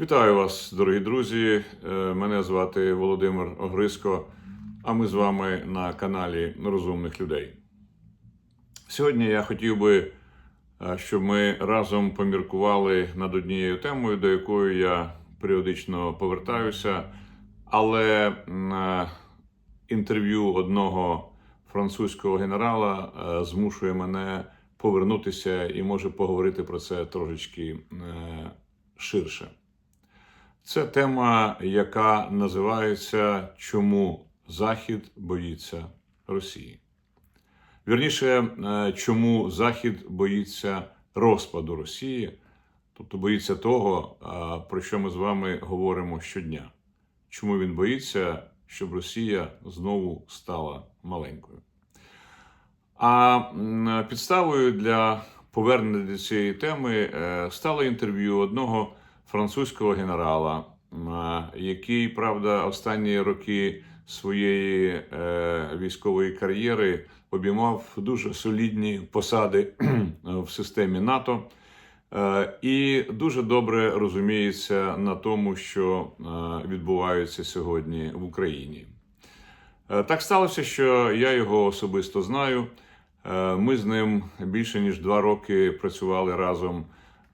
Вітаю вас, дорогі друзі. Е, Мене звати Володимир Огриско, а ми з вами на каналі Розумних людей. Сьогодні я хотів би, е, щоб ми разом поміркували над однією темою, до якої я періодично повертаюся, але м, е, інтерв'ю одного французького генерала змушує мене повернутися і може поговорити про це трошечки ширше. Це тема, яка називається Чому Захід боїться Росії? Вірніше, е, чому Захід боїться розпаду Росії, тобто боїться того, е, про що ми з вами говоримо щодня. Чому він боїться, щоб Росія знову стала маленькою? А підставою для повернення до цієї теми е, стало інтерв'ю одного французького генерала, е, який, правда, останні роки своєї е, військової кар'єри обіймав дуже солідні посади в системі НАТО. Е, І дуже добре розуміється на тому, що е, відбувається сьогодні в Україні. Е, Так сталося, що я його особисто знаю. Е, Ми з ним більше ніж два роки працювали разом е,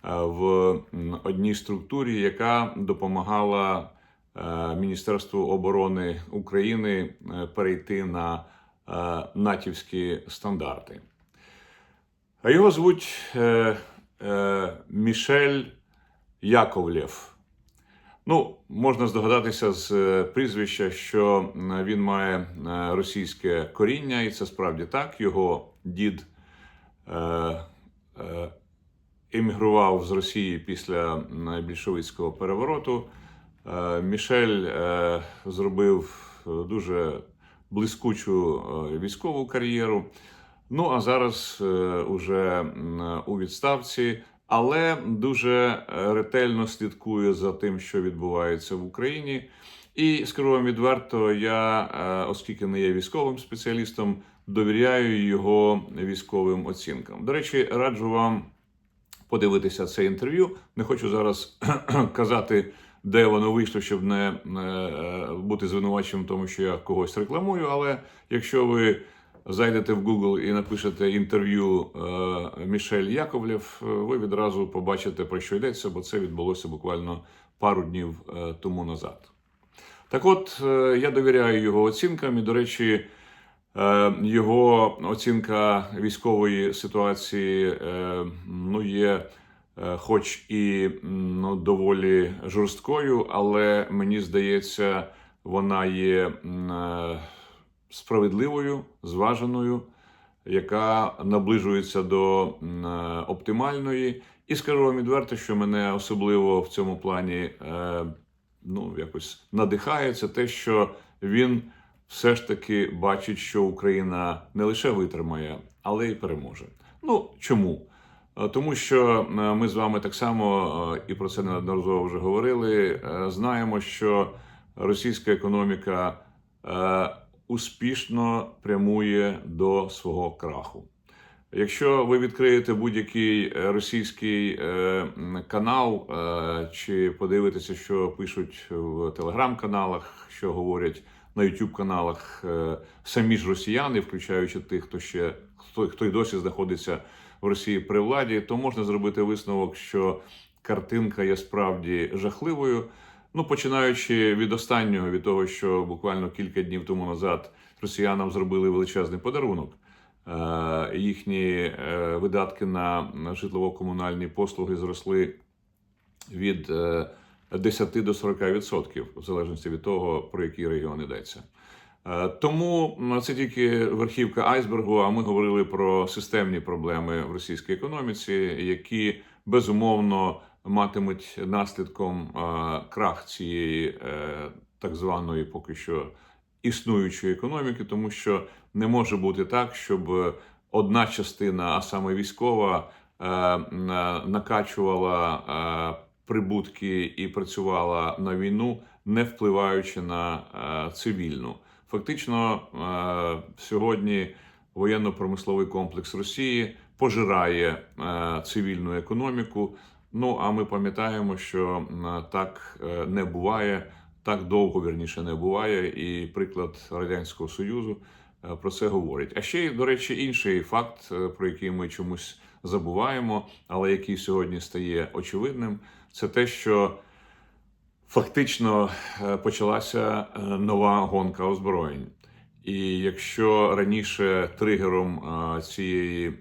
в одній структурі, яка допомагала е, Міністерству оборони України е, перейти на е, натівські стандарти. А його звуть е, е, Мішель Яковлєв. Ну, можна здогадатися з е, прізвища, що він має е, російське коріння, і це справді так. Його дід е, е, емігрував з Росії після м, більшовицького перевороту. Е, Мішель е, зробив е, дуже блискучу військову кар'єру. Ну а зараз уже у відставці, але дуже ретельно слідкує за тим, що відбувається в Україні. І скажу вам відверто, я, оскільки не є військовим спеціалістом, довіряю його військовим оцінкам. До речі, раджу вам подивитися це інтерв'ю. Не хочу зараз казати, де воно вийшло, щоб не е, бути звинуваченим тому, що я когось рекламую. Але якщо ви зайдете в Google і напишете інтерв'ю е, Мішель Яковлєв, е, ви відразу побачите про що йдеться, бо це відбулося буквально пару днів тому назад. Так от, я довіряю його оцінкам, і, до речі, його оцінка військової ситуації е, ну, є, е, хоч і ну, доволі жорсткою, але мені здається, вона є е, справедливою, зваженою, яка наближується до е, оптимальної. І скажу вам відверто, що мене особливо в цьому плані е, ну, якось надихає, це те, що він все ж таки бачить, що Україна не лише витримає, але й переможе. Ну чому? Е, Тому що е, ми з вами так само е, і про це неодноразово вже говорили. Знаємо, що російська економіка успішно прямує до свого краху. Якщо ви відкриєте будь-який російський канал чи подивитеся, що пишуть в телеграм-каналах, що говорять на youtube-каналах е, самі ж росіяни, включаючи тих, хто ще хто, хто й досі знаходиться в Росії при владі, то можна зробити висновок, що картинка є справді жахливою. Ну, починаючи від останнього, від того, що буквально кілька днів тому назад росіянам зробили величезний подарунок. Е, Їхні е, видатки на на житлово-комунальні послуги зросли від 10 до 40%, в залежності від того, про який регіон йдеться. Е, Тому це тільки верхівка айсбергу. А ми говорили про системні проблеми в російській економіці, які безумовно матимуть наслідком е, крах цієї е, так званої поки що існуючої економіки, тому що не може бути так, щоб одна частина, а саме військова, накачувала прибутки і працювала на війну, не впливаючи на е, цивільну. Фактично, е, сьогодні воєнно-промисловий комплекс Росії пожирає е, цивільну економіку. Ну а ми пам'ятаємо, що так не буває, так довго вірніше не буває, і приклад Радянського Союзу про це говорить. А ще до речі, інший факт, про який ми чомусь забуваємо, але який сьогодні стає очевидним, це те, що фактично е, почалася е, нова гонка озброєнь. І якщо раніше тригером е, цієї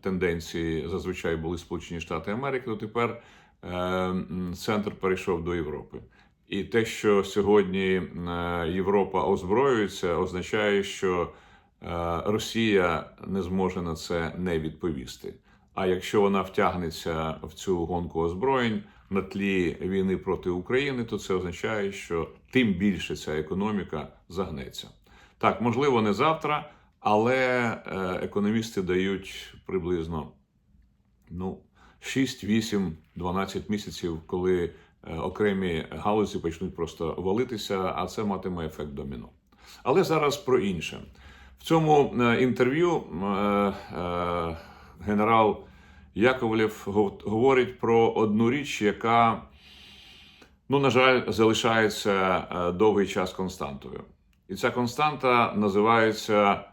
тенденції зазвичай були Сполучені Штати Америки, то тепер центр перейшов до Європи. І те, що сьогодні Європа озброюється, означає, що Росія не зможе на це не відповісти. А якщо вона втягнеться в цю гонку озброєнь на тлі війни проти України, то це означає, що тим більше ця економіка загнеться. Так, можливо, не завтра, але е, економісти дають приблизно ну, 6, 8, 12 місяців, коли е, окремі галузі почнуть просто валитися, а це матиме ефект доміно. Але зараз про інше. В цьому е, інтерв'ю генерал Яковлєв говорить про одну річ, яка, ну, на жаль, залишається е, довгий час константою. І ця константа називається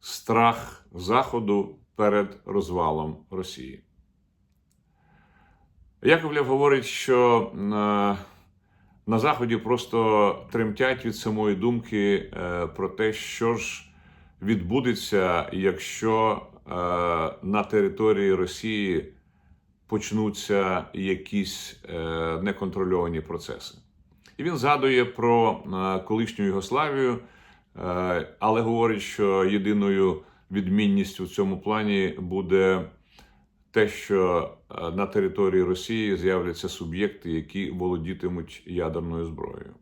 страх Заходу перед розвалом Росії. Яковлєв говорить, що на, на Заході просто тремтять від самої думки е, про те, що ж відбудеться, якщо е, на території Росії почнуться якісь е, неконтрольовані процеси. І він згадує про е, колишню Югославію, е, але говорить, що єдиною відмінністю в цьому плані буде те, що е, на території Росії з'являться суб'єкти, які володітимуть ядерною зброєю.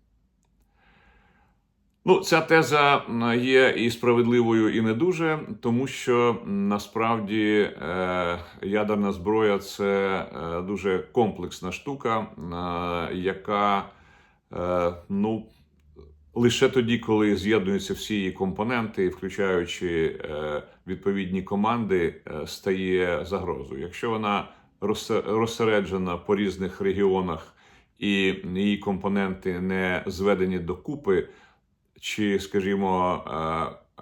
Ну, ця теза є і справедливою, і не дуже, тому що насправді е, ядерна зброя це е, дуже комплексна штука, е, яка ну, лише тоді, коли з'єднуються всі її компоненти, включаючи відповідні команди, стає загрозою. Якщо вона розсе- розсереджена по різних регіонах і її компоненти не зведені докупи, чи, скажімо, е,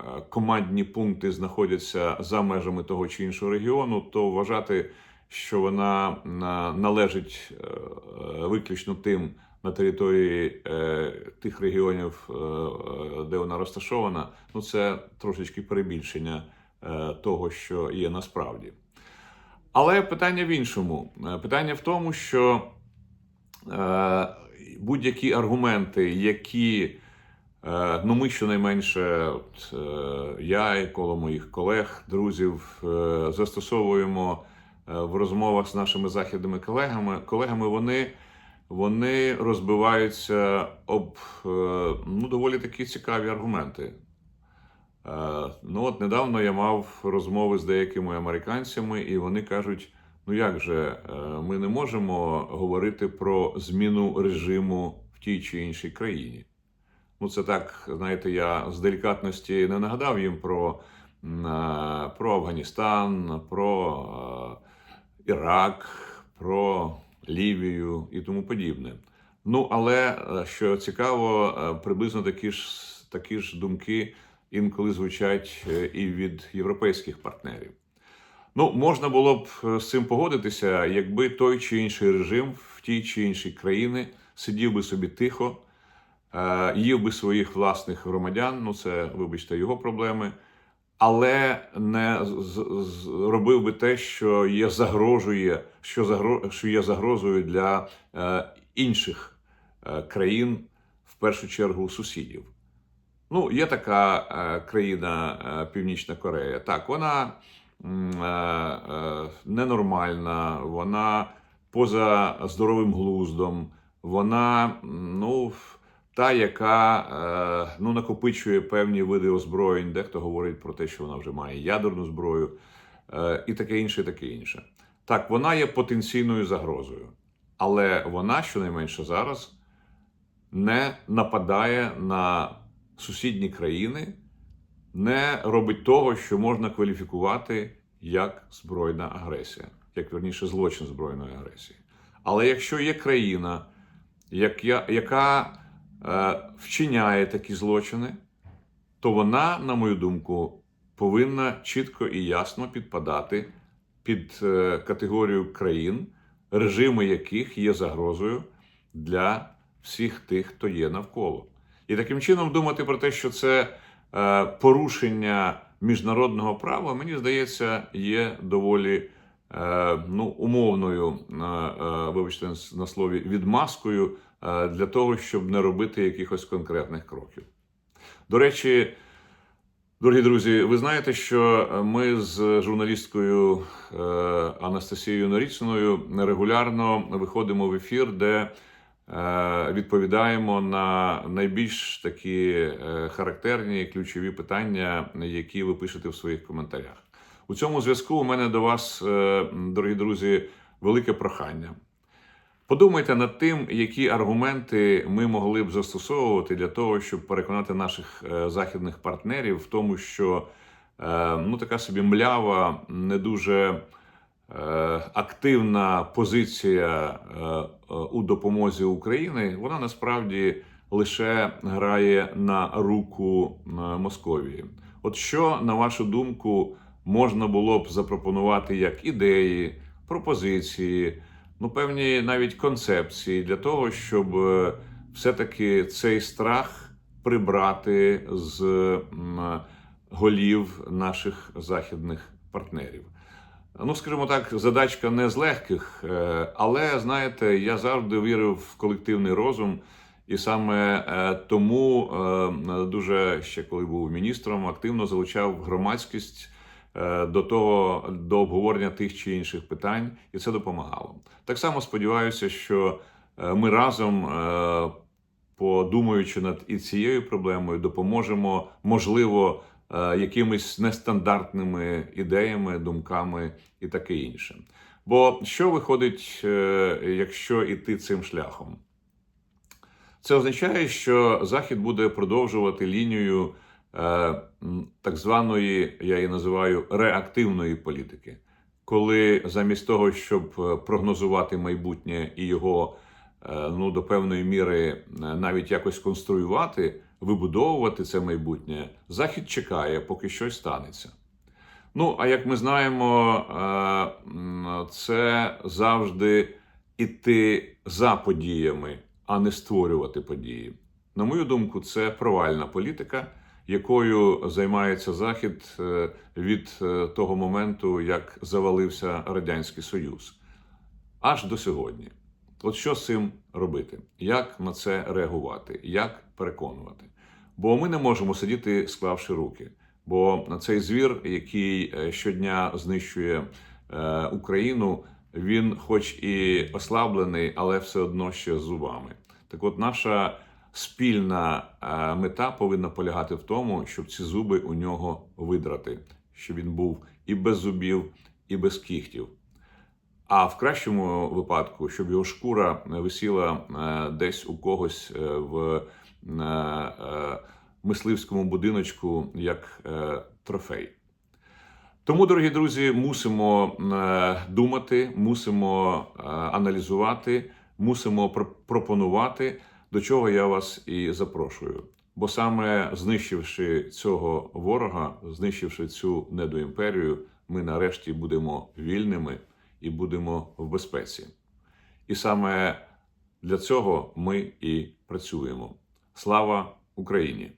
е, командні пункти знаходяться за межами того чи іншого регіону, то вважати, що вона належить е, е, виключно тим на території тих регіонів, де вона розташована, ну це трошечки перебільшення того, що є насправді. Але питання в іншому. Питання в тому, що будь-які аргументи, які Ну, ми щонайменше, от, е, я і коло моїх колег, друзів, е, застосовуємо е, в розмовах з нашими західними колегами. Колегами вони, вони розбиваються об е, ну, доволі такі цікаві аргументи. Е, Ну, от недавно я мав розмови з деякими американцями, і вони кажуть: ну як же, е, ми не можемо говорити про зміну режиму в тій чи іншій країні. Ну, це так, знаєте, я з делікатності не нагадав їм про, е, про Афганістан, про е, Ірак, про Лівію і тому подібне. Ну, але е, що цікаво, приблизно такі ж, такі ж думки інколи звучать і від європейських партнерів. Ну, можна було б з цим погодитися, якби той чи інший режим в тій чи іншій країні сидів би собі тихо, їв би своїх власних громадян, ну це, вибачте, його проблеми, але не з- з- робив би те, що є загрожує, що, загро, що є загрозою для е, інших е, країн, в першу чергу сусідів. Ну, є така е, країна е, Північна Корея. Так, вона е, е, ненормальна, вона поза здоровим глуздом, вона ну, та, яка е, ну, накопичує певні види озброєнь. Дехто говорить про те, що вона вже має ядерну зброю, е, і таке інше, і таке інше. Так, вона є потенційною загрозою, але вона, щонайменше зараз, не нападає на сусідні країни, не робить того, що можна кваліфікувати як збройна агресія, як верніше злочин збройної агресії. Але якщо є країна, яка вчиняє такі злочини, то вона, на мою думку, повинна чітко і ясно підпадати під е, категорію країн, режими яких є загрозою для всіх тих, хто є навколо. І таким чином думати про те, що це е, порушення міжнародного права, мені здається, є доволі е, ну, умовною, е, е, вибачте на слові, відмазкою е, для того, щоб не робити якихось конкретних кроків. До речі, дорогі друзі, ви знаєте, що ми з журналісткою е, Анастасією Наріциною регулярно виходимо в ефір, де е, відповідаємо на найбільш такі е, характерні ключові питання, які ви пишете в своїх коментарях. У цьому зв'язку у мене до вас, е, дорогі друзі, велике прохання. Подумайте над тим, які аргументи ми могли б застосовувати для того, щоб переконати наших е, західних партнерів в тому, що е, ну, така собі млява, не дуже е, активна позиція у допомозі України, вона насправді лише грає на руку Московії. От що, на вашу думку, можна було б запропонувати як ідеї, пропозиції, ну, певні навіть концепції для того, щоб е, все-таки цей страх прибрати з голів наших західних партнерів. Ну, скажімо так, задачка не з легких, е, але знаєте, я завжди вірив в колективний розум, і саме е, тому дуже ще коли був міністром, активно залучав громадськість до того до обговорення тих чи інших питань, і це допомагало. Так само сподіваюся, що е, ми разом, е, подумаючи над і цією проблемою, допоможемо, можливо, е, якимись нестандартними ідеями, думками і таке інше. Бо що виходить, е, якщо йти цим шляхом? Це означає, що Захід буде продовжувати лінію е, так званої, я її називаю реактивної політики, коли замість того, щоб е, прогнозувати майбутнє і його е, ну, до певної міри е, навіть якось конструювати, вибудовувати це майбутнє, Захід чекає, поки щось станеться. Ну, а як ми знаємо, е, це завжди іти за подіями, а не створювати події. На мою думку, це провальна політика, якою займається Захід е, від е, того моменту, як завалився Радянський Союз, аж до сьогодні. От що з цим робити? Як на це реагувати? Як переконувати? Бо ми не можемо сидіти, склавши руки. Бо цей звір, який е, щодня знищує Україну, він, хоч і ослаблений, але все одно ще з зубами. Так, от наша спільна е, мета повинна полягати в тому, щоб ці зуби у нього видрати, щоб він був і без зубів, і без кігтів. А в кращому випадку, щоб його шкура висіла е, десь у когось е, в мисливському будиночку як трофей. Тому, дорогі друзі, мусимо думати, мусимо аналізувати, мусимо пр- пропонувати, до чого я вас і запрошую. Бо саме знищивши цього ворога, знищивши цю недоімперію, ми нарешті будемо вільними і будемо в безпеці. І саме для цього ми і працюємо. Слава Україні!